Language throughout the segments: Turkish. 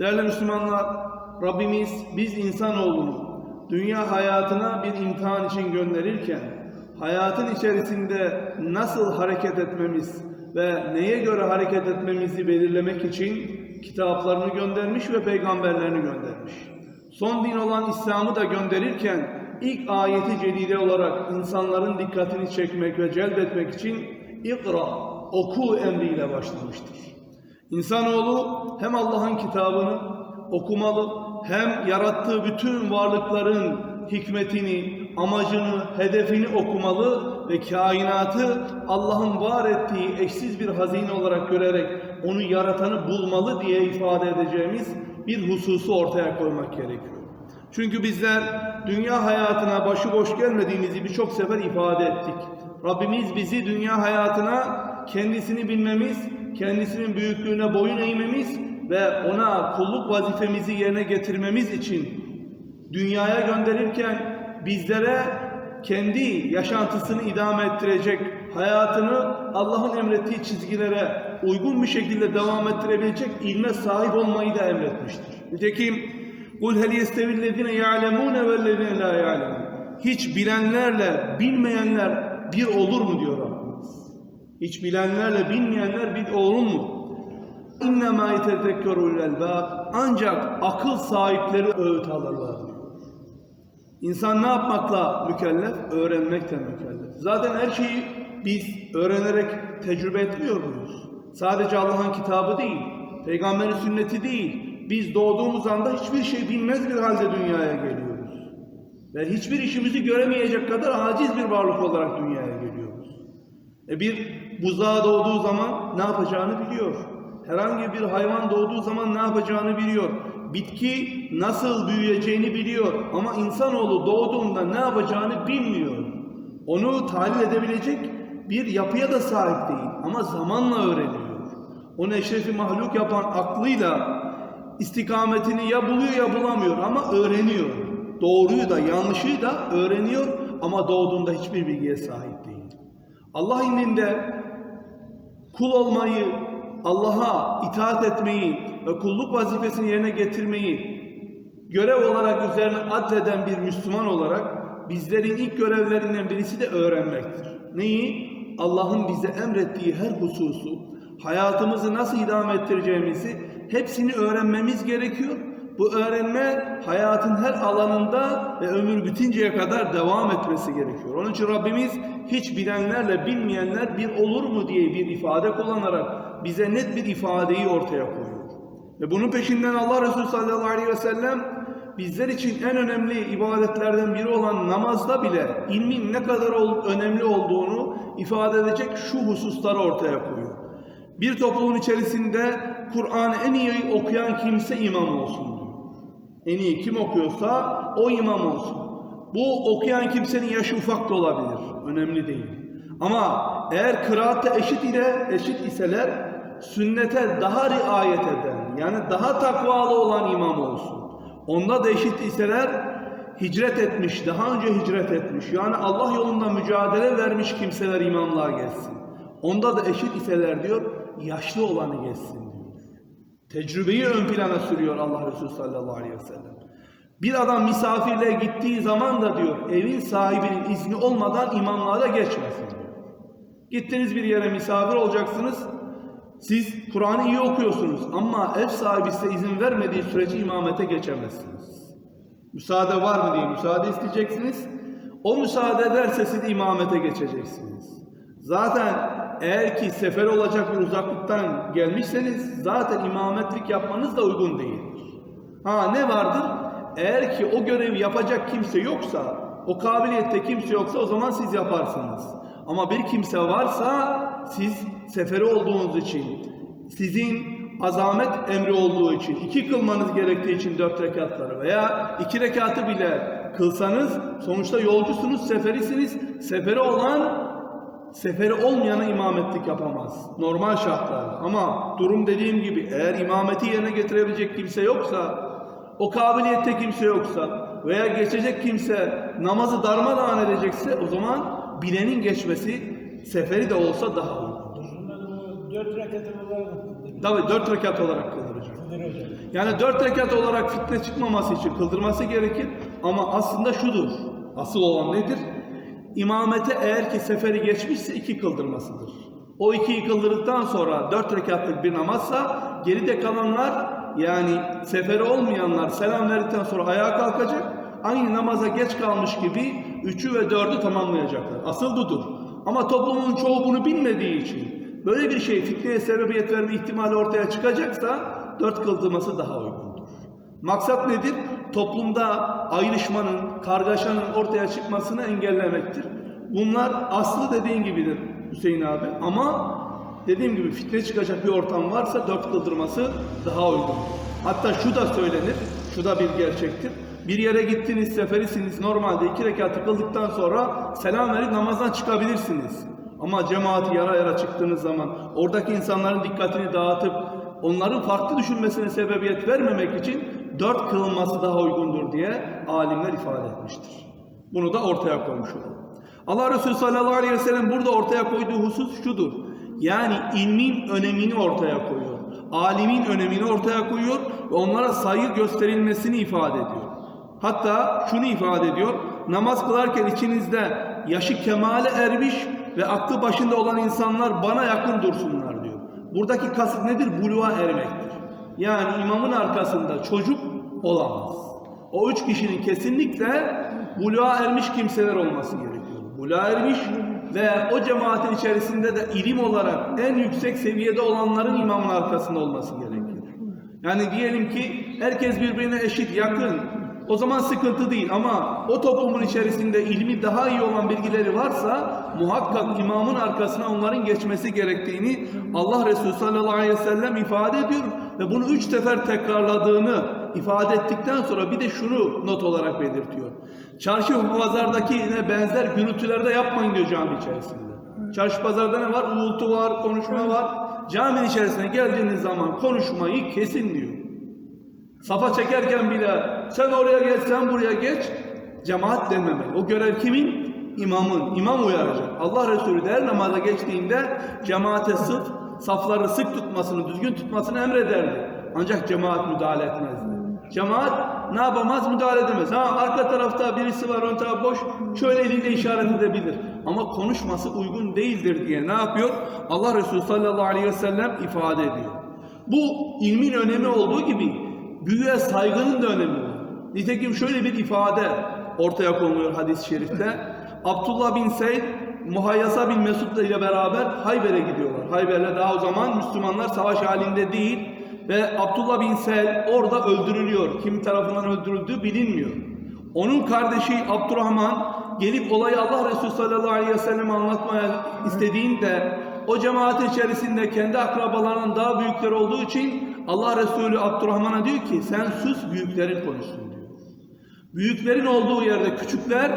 Değerli Müslümanlar, Rabbimiz biz insanoğlunu dünya hayatına bir imtihan için gönderirken hayatın içerisinde nasıl hareket etmemiz ve neye göre hareket etmemizi belirlemek için kitaplarını göndermiş ve peygamberlerini göndermiş. Son din olan İslam'ı da gönderirken ilk ayeti celile olarak insanların dikkatini çekmek ve celbetmek için ikra, oku emriyle başlamıştır. İnsanoğlu hem Allah'ın kitabını okumalı hem yarattığı bütün varlıkların hikmetini, amacını, hedefini okumalı ve kainatı Allah'ın var ettiği eşsiz bir hazine olarak görerek onu yaratanı bulmalı diye ifade edeceğimiz bir hususu ortaya koymak gerekiyor. Çünkü bizler dünya hayatına başıboş gelmediğimizi birçok sefer ifade ettik. Rabbimiz bizi dünya hayatına kendisini bilmemiz, kendisinin büyüklüğüne boyun eğmemiz ve ona kulluk vazifemizi yerine getirmemiz için dünyaya gönderirken bizlere kendi yaşantısını idame ettirecek, hayatını Allah'ın emrettiği çizgilere uygun bir şekilde devam ettirebilecek ilme sahip olmayı da emretmiştir. Nitekim قُلْ هَلْ يَسْتَوِ الَّذِينَ يَعْلَمُونَ وَالَّذِينَ لَا يَعْلَمُونَ Hiç bilenlerle bilmeyenler bir olur mu diyor Rabbimiz. Hiç bilenlerle bilmeyenler bir olur mu? İnnemâ yetetekkerûl elbâb. Ancak akıl sahipleri öğüt alırlar. İnsan ne yapmakla mükellef? Öğrenmekle mükellef. Zaten her şeyi biz öğrenerek tecrübe etmiyor muyuz? Sadece Allah'ın kitabı değil, peygamberin sünneti değil. Biz doğduğumuz anda hiçbir şey bilmez bir halde dünyaya geliyoruz. Ve hiçbir işimizi göremeyecek kadar aciz bir varlık olarak dünyaya geliyoruz. E bir buzağa doğduğu zaman ne yapacağını biliyor. Herhangi bir hayvan doğduğu zaman ne yapacağını biliyor. Bitki nasıl büyüyeceğini biliyor. Ama insanoğlu doğduğunda ne yapacağını bilmiyor. Onu tahlil edebilecek bir yapıya da sahip değil. Ama zamanla öğreniyor. Onu eşrefi mahluk yapan aklıyla istikametini ya buluyor ya bulamıyor ama öğreniyor. Doğruyu da yanlışı da öğreniyor ama doğduğunda hiçbir bilgiye sahip değil. Allah indinde kul olmayı, Allah'a itaat etmeyi ve kulluk vazifesini yerine getirmeyi görev olarak üzerine adleden bir Müslüman olarak bizlerin ilk görevlerinden birisi de öğrenmektir. Neyi? Allah'ın bize emrettiği her hususu, hayatımızı nasıl idame ettireceğimizi hepsini öğrenmemiz gerekiyor. Bu öğrenme hayatın her alanında ve ömür bitinceye kadar devam etmesi gerekiyor. Onun için Rabbimiz hiç bilenlerle bilmeyenler bir olur mu diye bir ifade kullanarak bize net bir ifadeyi ortaya koyuyor. Ve bunun peşinden Allah Resulü sallallahu aleyhi ve sellem bizler için en önemli ibadetlerden biri olan namazda bile ilmin ne kadar önemli olduğunu ifade edecek şu hususları ortaya koyuyor. Bir toplumun içerisinde Kur'an'ı en iyi okuyan kimse imam olsun diyor. En iyi kim okuyorsa o imam olsun. Bu okuyan kimsenin yaşı ufak da olabilir. Önemli değil. Ama eğer kıraatte eşit ile eşit iseler sünnete daha riayet eden yani daha takvalı olan imam olsun. Onda da eşit iseler hicret etmiş, daha önce hicret etmiş. Yani Allah yolunda mücadele vermiş kimseler imamlığa gelsin. Onda da eşit iseler diyor, yaşlı olanı gelsin diyor. Tecrübeyi ön plana sürüyor Allah Resulü sallallahu aleyhi ve sellem. Bir adam misafirliğe gittiği zaman da diyor, evin sahibinin izni olmadan imamlığa da geçmesin diyor. Gittiniz bir yere misafir olacaksınız. Siz Kur'an'ı iyi okuyorsunuz ama ev sahibi size izin vermediği sürece imamete geçemezsiniz. Müsaade var mı diye müsaade isteyeceksiniz. O müsaade ederse siz imamete geçeceksiniz. Zaten eğer ki sefer olacak bir uzaklıktan gelmişseniz zaten imametlik yapmanız da uygun değildir. Ha ne vardır? Eğer ki o görevi yapacak kimse yoksa, o kabiliyette kimse yoksa o zaman siz yaparsınız. Ama bir kimse varsa siz seferi olduğunuz için, sizin azamet emri olduğu için, iki kılmanız gerektiği için dört rekatları veya iki rekatı bile kılsanız sonuçta yolcusunuz, seferisiniz. Seferi olan seferi olmayana imametlik yapamaz. Normal şartlarda. Ama durum dediğim gibi eğer imameti yerine getirebilecek kimse yoksa, o kabiliyette kimse yoksa veya geçecek kimse namazı darmadağın edecekse o zaman bilenin geçmesi seferi de olsa daha uygundur. Dört rekatı olarak Tabi dört rekat olarak kılınacak. Yani dört rekat olarak fitne çıkmaması için kıldırması gerekir. Ama aslında şudur. Asıl olan nedir? İmamete eğer ki seferi geçmişse iki kıldırmasıdır. O ikiyi kıldırdıktan sonra dört rekatlık bir namazsa geride kalanlar yani seferi olmayanlar selam verdikten sonra ayağa kalkacak. Aynı namaza geç kalmış gibi üçü ve dördü tamamlayacaklar. Asıl budur. Ama toplumun çoğu bunu bilmediği için böyle bir şey fitneye sebebiyet verme ihtimali ortaya çıkacaksa dört kıldırması daha uygundur. Maksat nedir? Toplumda ayrışmanın, kargaşanın ortaya çıkmasını engellemektir. Bunlar aslı dediğin gibidir Hüseyin abi ama dediğim gibi fitne çıkacak bir ortam varsa dört kıldırması daha uygun. Hatta şu da söylenir, şu da bir gerçektir. Bir yere gittiniz, seferisiniz, normalde iki rekatı kıldıktan sonra selam verip namazdan çıkabilirsiniz. Ama cemaati yara yara çıktığınız zaman oradaki insanların dikkatini dağıtıp onların farklı düşünmesine sebebiyet vermemek için dört kılınması daha uygundur diye alimler ifade etmiştir. Bunu da ortaya koymuş olalım. Allah Resulü sallallahu aleyhi ve sellem burada ortaya koyduğu husus şudur. Yani ilmin önemini ortaya koyuyor. Alimin önemini ortaya koyuyor ve onlara saygı gösterilmesini ifade ediyor. Hatta şunu ifade ediyor. Namaz kılarken içinizde yaşı kemale ermiş ve aklı başında olan insanlar bana yakın dursunlar diyor. Buradaki kasıt nedir? Buluğa ermektir. Yani imamın arkasında çocuk olamaz. O üç kişinin kesinlikle buluğa ermiş kimseler olması gerekiyor. Buluğa ermiş ve o cemaatin içerisinde de ilim olarak en yüksek seviyede olanların imamın arkasında olması gerekiyor. Yani diyelim ki herkes birbirine eşit, yakın. O zaman sıkıntı değil ama o toplumun içerisinde ilmi daha iyi olan bilgileri varsa muhakkak imamın arkasına onların geçmesi gerektiğini Allah Resulü sallallahu aleyhi ve sellem ifade ediyor ve bunu üç sefer tekrarladığını ifade ettikten sonra bir de şunu not olarak belirtiyor. Çarşı ve pazardakine benzer gürültülerde yapmayın diyor cami içerisinde. Çarşı pazarda ne var? Uğultu var, konuşma var. Caminin içerisine geldiğiniz zaman konuşmayı kesin diyor. Safa çekerken bile sen oraya geç, sen buraya geç. Cemaat denmemeli. O görev kimin? İmamın. İmam uyaracak. Allah Resulü de her namaza geçtiğinde cemaate sıf, safları sık tutmasını, düzgün tutmasını emrederdi. Ancak cemaat müdahale etmezdi. Cemaat ne yapamaz? Müdahale edemez. Ha arka tarafta birisi var, ön taraf boş. Şöyle eliyle işaret edebilir. Ama konuşması uygun değildir diye ne yapıyor? Allah Resulü sallallahu aleyhi ve sellem ifade ediyor. Bu ilmin önemi olduğu gibi büyüye saygının da önemi var. Nitekim şöyle bir ifade ortaya konuluyor hadis-i şerifte. Abdullah bin Seyd Muhayyasa bin Mesud ile beraber Hayber'e gidiyorlar. Hayber'le daha o zaman Müslümanlar savaş halinde değil ve Abdullah bin Seyd orada öldürülüyor. Kim tarafından öldürüldüğü bilinmiyor. Onun kardeşi Abdurrahman gelip olayı Allah Resulü sallallahu aleyhi ve sellem anlatmaya istediğinde o cemaat içerisinde kendi akrabalarının daha büyükleri olduğu için Allah Resulü Abdurrahman'a diyor ki sen sus büyüklerin konuşsun diyor. Büyüklerin olduğu yerde küçükler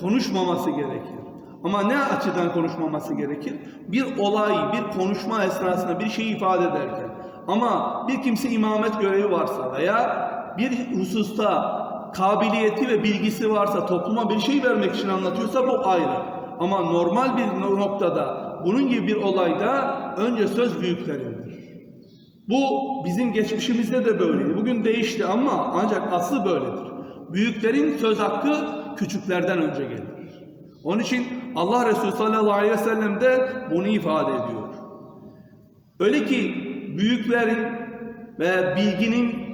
konuşmaması gerekir. Ama ne açıdan konuşmaması gerekir? Bir olay, bir konuşma esnasında bir şey ifade ederken. Ama bir kimse imamet görevi varsa veya bir hususta kabiliyeti ve bilgisi varsa topluma bir şey vermek için anlatıyorsa bu ayrı. Ama normal bir noktada bunun gibi bir olayda önce söz büyüklerindir. Bu bizim geçmişimizde de böyleydi. Bugün değişti ama ancak aslı böyledir. Büyüklerin söz hakkı küçüklerden önce gelir. Onun için Allah Resulü sallallahu aleyhi ve sellem de bunu ifade ediyor. Öyle ki büyüklerin ve bilginin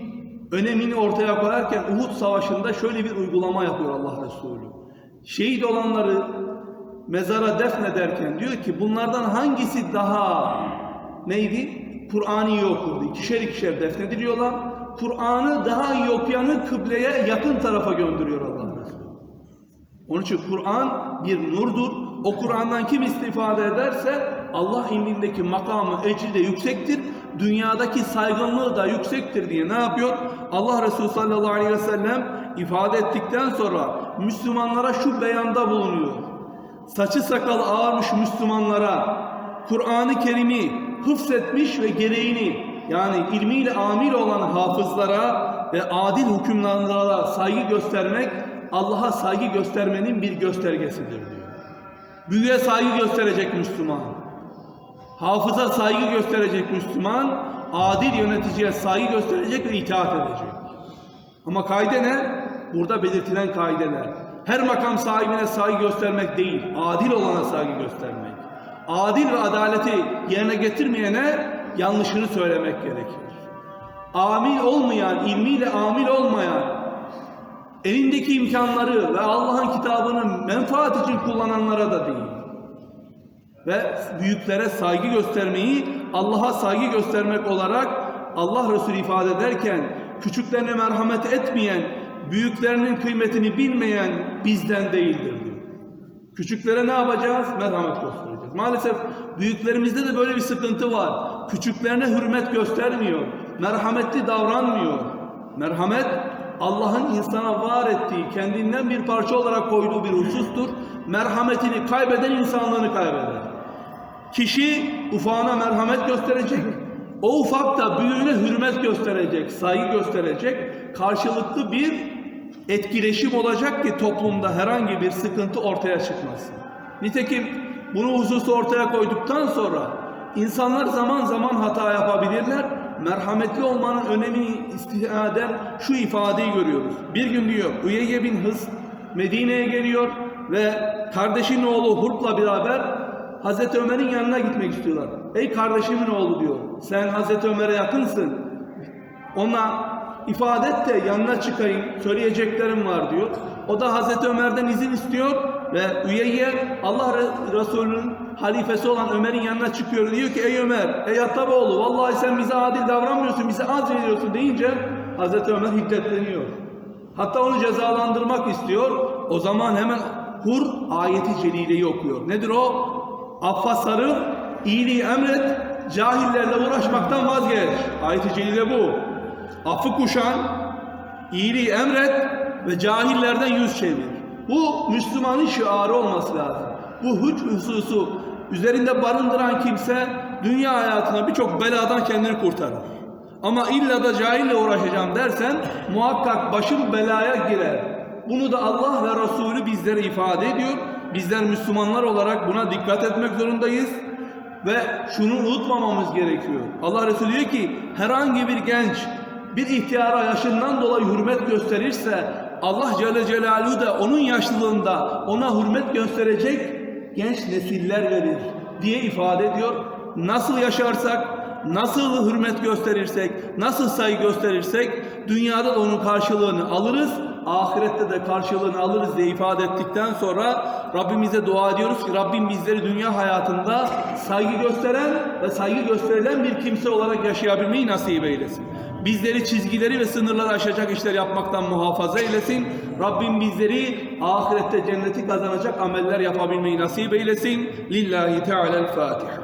önemini ortaya koyarken Uhud Savaşı'nda şöyle bir uygulama yapıyor Allah Resulü. Şehit olanları mezara defnederken diyor ki bunlardan hangisi daha neydi? Kur'an'ı iyi okurdu. İkişer ikişer defnediliyorlar. Kur'an'ı daha iyi okuyanı kıbleye yakın tarafa gönderiyor Allah Resulü. Onun için Kur'an bir nurdur. O Kur'an'dan kim istifade ederse Allah indindeki makamı, ecri de yüksektir. Dünyadaki saygınlığı da yüksektir diye ne yapıyor? Allah Resulü sallallahu aleyhi ve sellem ifade ettikten sonra Müslümanlara şu beyanda bulunuyor. Saçı sakalı ağarmış Müslümanlara Kur'an-ı Kerim'i hıfzetmiş ve gereğini yani ilmiyle amil olan hafızlara ve adil hükümdarlara saygı göstermek Allah'a saygı göstermenin bir göstergesidir diyor. Büyüye saygı gösterecek Müslüman. Hafıza saygı gösterecek Müslüman. adil yöneticiye saygı gösterecek ve itaat edecek. Ama kaide ne? Burada belirtilen kaideler. Her makam sahibine saygı göstermek değil, adil olana saygı göstermek. Adil ve adaleti yerine getirmeyene yanlışını söylemek gerekir. Amil olmayan, ilmiyle amil olmayan, elindeki imkanları ve Allah'ın kitabını menfaat için kullananlara da değil. Ve büyüklere saygı göstermeyi Allah'a saygı göstermek olarak Allah Resulü ifade ederken küçüklerine merhamet etmeyen, büyüklerinin kıymetini bilmeyen bizden değildir diyor. Küçüklere ne yapacağız? Merhamet göstereceğiz. Maalesef büyüklerimizde de böyle bir sıkıntı var. Küçüklerine hürmet göstermiyor. Merhametli davranmıyor. Merhamet Allah'ın insana var ettiği, kendinden bir parça olarak koyduğu bir husustur. Merhametini kaybeden insanlığını kaybeder. Kişi ufağına merhamet gösterecek. O ufak da büyüğüne hürmet gösterecek, saygı gösterecek. Karşılıklı bir etkileşim olacak ki toplumda herhangi bir sıkıntı ortaya çıkmasın. Nitekim bunu hususu ortaya koyduktan sonra insanlar zaman zaman hata yapabilirler. Merhametli olmanın önemini istinaden şu ifadeyi görüyoruz. Bir gün diyor Üyeye bin Hız Medine'ye geliyor ve kardeşinin oğlu Hurt'la beraber Hazreti Ömer'in yanına gitmek istiyorlar. Ey kardeşimin oğlu diyor. Sen Hazreti Ömer'e yakınsın. Ona ifade et de yanına çıkayım. Söyleyeceklerim var diyor. O da Hazreti Ömer'den izin istiyor ve üyeye Allah Re- Resulü'nün halifesi olan Ömer'in yanına çıkıyor. Diyor ki ey Ömer, ey Attaboğlu vallahi sen bize adil davranmıyorsun, bize az veriyorsun deyince Hazreti Ömer hiddetleniyor. Hatta onu cezalandırmak istiyor. O zaman hemen Hur ayeti celileyi okuyor. Nedir o? Affa sarıl, iyiliği emret, cahillerle uğraşmaktan vazgeç. Ayet-i celile bu. Affı kuşan, iyiliği emret ve cahillerden yüz çevir. Bu Müslümanın şiarı olması lazım. Bu hüc hususu üzerinde barındıran kimse dünya hayatına birçok beladan kendini kurtarır. Ama illa da cahille uğraşacağım dersen muhakkak başın belaya girer. Bunu da Allah ve Resulü bizlere ifade ediyor. Bizler Müslümanlar olarak buna dikkat etmek zorundayız. Ve şunu unutmamamız gerekiyor. Allah Resulü diyor ki herhangi bir genç bir ihtiyara yaşından dolayı hürmet gösterirse Allah Celle Celaluhu da onun yaşlılığında ona hürmet gösterecek genç nesiller verir diye ifade ediyor. Nasıl yaşarsak, nasıl hürmet gösterirsek, nasıl saygı gösterirsek dünyada da onun karşılığını alırız, ahirette de karşılığını alırız diye ifade ettikten sonra Rabbimize dua ediyoruz ki Rabbim bizleri dünya hayatında saygı gösteren ve saygı gösterilen bir kimse olarak yaşayabilmeyi nasip eylesin. Bizleri çizgileri ve sınırları aşacak işler yapmaktan muhafaza eylesin. Rabbim bizleri ahirette cenneti kazanacak ameller yapabilmeyi nasip eylesin. Lillahi Teala'l-Fatiha.